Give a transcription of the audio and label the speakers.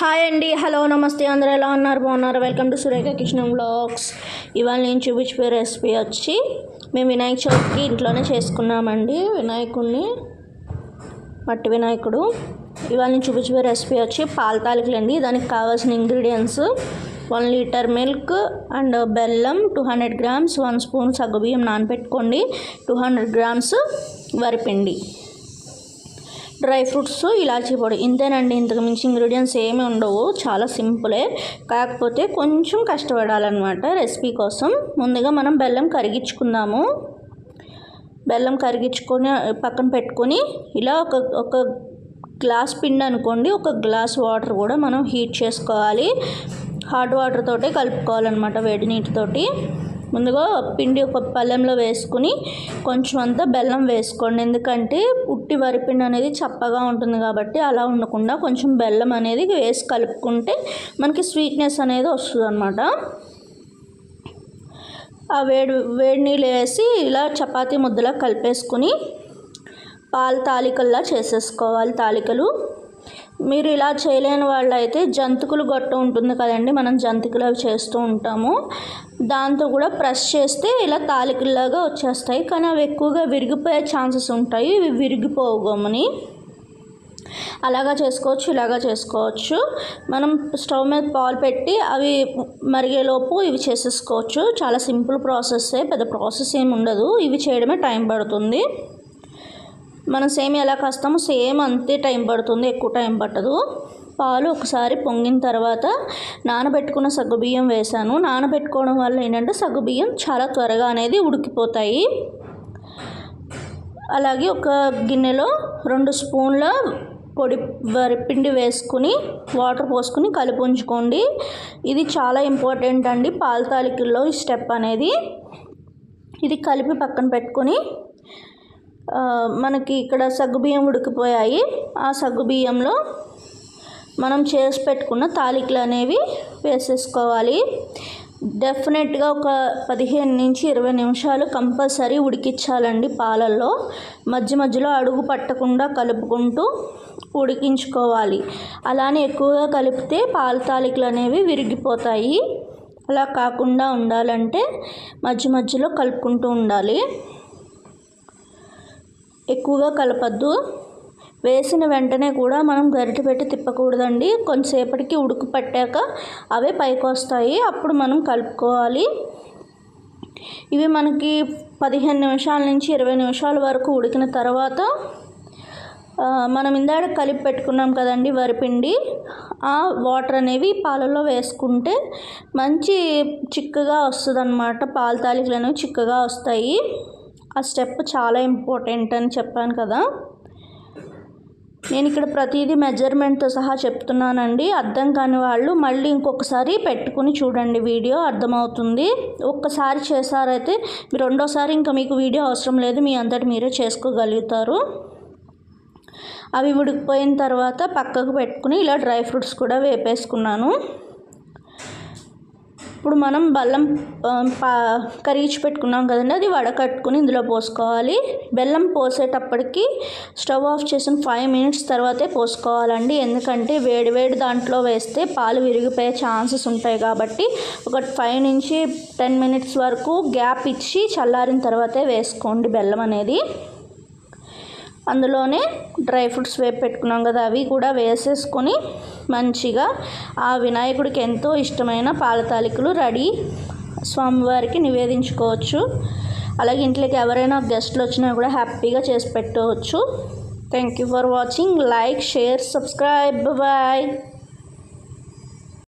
Speaker 1: Hi అండి. Hello నమస్తే. అందరూ ఎలా ఉన్నారు? బాగున్నారు? Welcome to Surekha Kishan blogs ఇవాళ నేను చూపించే రెసిపీ వచ్చి మేము వినాయక చవితికి ఇంట్లోనే చేసుకున్నామండి. వినాయకుడిని మట్టి వినాయకుడు. ఇవాళ నేను చూపించే రెసిపీ వచ్చి పాల తాలికలు అండి. దానికి కావాల్సిన ingredients one litre milk and బెల్లం two hundred grams one spoon సగ్గుబియ్యం నానబెట్టుకోండి టూ హండ్రెడ్ గ్రామ్స్ వరిపిండి. డ్రై ఫ్రూట్స్ ఇలాచీ పొడి ఇంతేనండి. ఇంతకు మించి ఇంగ్రీడియంట్స్ ఏమి ఉండవు. చాలా సింపులే. కాకపోతే కొంచెం కష్టపడాలన్నమాట రెసిపీ కోసం. ముందుగా మనం బెల్లం కరిగించుకుందాము. బెల్లం కరిగించుకొని పక్కన పెట్టుకొని ఇలా ఒక ఒక గ్లాస్ పిండి అనుకోండి. ఒక గ్లాస్ వాటర్ కూడా మనం హీట్ చేసుకోవాలి. హాట్ వాటర్ తోటే కలుపుకోవాలన్నమాట వేడి నీటితోటి. ముందుగా పిండి ఒక పళ్ళెంలో వేసుకుని కొంచెం అంతా బెల్లం వేసుకోండి. ఎందుకంటే ఉట్టి వరిపిండి అనేది చప్పగా ఉంటుంది కాబట్టి అలా ఉండకుండా కొంచెం బెల్లం అనేది వేసి కలుపుకుంటే మనకి స్వీట్నెస్ అనేది వస్తుంది అనమాట ఆ వేడి వేడి నీళ్ళు వేసి ఇలా చపాతీ ముద్దలా కలిపేసుకుని పాల తాలికల్లా చేసేసుకోవాలి తాలికలు. మీరు ఇలా చేయలేని వాళ్ళైతే జంతికలు గొట్ట ఉంటుంది కదండి మనం జంతికలు అవి చేస్తూ ఉంటాము. దాంతో కూడా ప్రెస్ చేస్తే ఇలా తాలికల్లాగా వచ్చేస్తాయి. కానీ అవి ఎక్కువగా విరిగిపోయే ఛాన్సెస్ ఉంటాయి. ఇవి విరిగిపోవు గమ్ముని. అలాగా చేసుకోవచ్చు ఇలాగా చేసుకోవచ్చు. మనం స్టవ్ మీద పాలు పెట్టి అవి మరిగేలోపు ఇవి చేసేసుకోవచ్చు. చాలా సింపుల్ ప్రాసెస్సే పెద్ద ప్రాసెస్ ఏమి ఉండదు. ఇవి చేయడమే టైం పడుతుంది. మనం సేమ్ ఎలా కాస్తామో సేమ్ అంతే టైం పడుతుంది ఎక్కువ టైం పట్టదు. పాలు ఒకసారి పొంగిన తర్వాత నానబెట్టుకున్న సగ్గుబియ్యం వేసాను నానబెట్టుకోవడం వల్ల ఏంటంటే సగ్గుబియ్యం చాలా త్వరగా అనేది ఉడికిపోతాయి. అలాగే ఒక గిన్నెలో రెండు స్పూన్ల పొడి వరిపిండి వేసుకుని వాటర్ పోసుకుని కలిపి ఉంచుకోండి. ఇది చాలా ఇంపార్టెంట్ అండి పాల తాలికల్లో ఈ స్టెప్ అనేది. ఇది కలిపి పక్కన పెట్టుకొని మనకి ఇక్కడ సగ్గుబియ్యం ఉడికిపోయాయి. ఆ సగ్గుబియ్యంలో మనం చేసి పెట్టుకున్న తాలికలు అనేవి వేసేసుకోవాలి. డెఫినెట్గా ఒక పదిహేను నుంచి ఇరవై నిమిషాలు కంపల్సరీ ఉడికించాలండి పాలల్లో. మధ్య మధ్యలో అడుగు పట్టకుండా కలుపుకుంటూ ఉడికించుకోవాలి. అలానే ఎక్కువగా కలిపితే పాల తాలికలు అనేవి విరిగిపోతాయి. అలా కాకుండా ఉండాలంటే మధ్య మధ్యలో కలుపుకుంటూ ఉండాలి. ఎక్కువగా కలపద్దు. వేసిన వెంటనే కూడా మనం గరిటె పెట్టి తిప్పకూడదండి. కొంతసేపటికి ఉడుకు పట్టాక అవే పైకి వస్తాయి అప్పుడు మనం కలుపుకోవాలి. ఇవి మనకి పదిహేను నిమిషాల నుంచి ఇరవై నిమిషాల వరకు ఉడికిన తర్వాత మనం ఇందాక కలిపి పెట్టుకున్నాం కదండి వరిపిండి. ఆ వాటర్ అనేవి పాలలో వేసుకుంటే మంచి చిక్కగా వస్తుంది అనమాట పాల తాలికలు అనేవి చిక్కగా వస్తాయి. ఆ స్టెప్ చాలా ఇంపార్టెంట్ అని చెప్పాను కదా. నేను ఇక్కడ ప్రతిదీ మెజర్మెంట్తో సహా చెప్తున్నానండి. అర్థం కాని వాళ్ళు మళ్ళీ ఇంకొకసారి పెట్టుకుని చూడండి వీడియో అర్థమవుతుంది. ఒక్కసారి చేశారైతే మీరు రెండోసారి ఇంకా మీకు వీడియో అవసరం లేదు మీ అంతటి మీరే చేసుకోగలుగుతారు. అవి ఉడికిపోయిన తర్వాత పక్కకు పెట్టుకుని ఇలా డ్రై ఫ్రూట్స్ కూడా వేపేసుకున్నాను. ఇప్పుడు మనం బెల్లం పా కరిగించి పెట్టుకున్నాం కదండి అది వడకట్టుకుని ఇందులో పోసుకోవాలి. బెల్లం పోసేటప్పటికి స్టవ్ ఆఫ్ చేసిన ఫైవ్ మినిట్స్ తర్వాతే పోసుకోవాలండి. ఎందుకంటే వేడి వేడి దాంట్లో వేస్తే పాలు విరిగిపోయే ఛాన్సెస్ ఉంటాయి కాబట్టి ఒక ఫైవ్ నుంచి టెన్ మినిట్స్ వరకు గ్యాప్ ఇచ్చి చల్లారిన తర్వాతే వేసుకోండి బెల్లం అనేది. అందులోనే డ్రై ఫ్రూట్స్ వేపు పెట్టుకున్నాం కదా అవి కూడా వేసేసుకొని మంచిగా ఆ వినాయకుడికి ఎంతో ఇష్టమైన పాలతాలికలు రెడీ. స్వామివారికి నివేదించుకోవచ్చు. అలాగే ఇంట్లోకి ఎవరైనా గెస్ట్లు వచ్చినా కూడా హ్యాపీగా చేసి పెట్టవచ్చు. Thank you for watching like share subscribe bye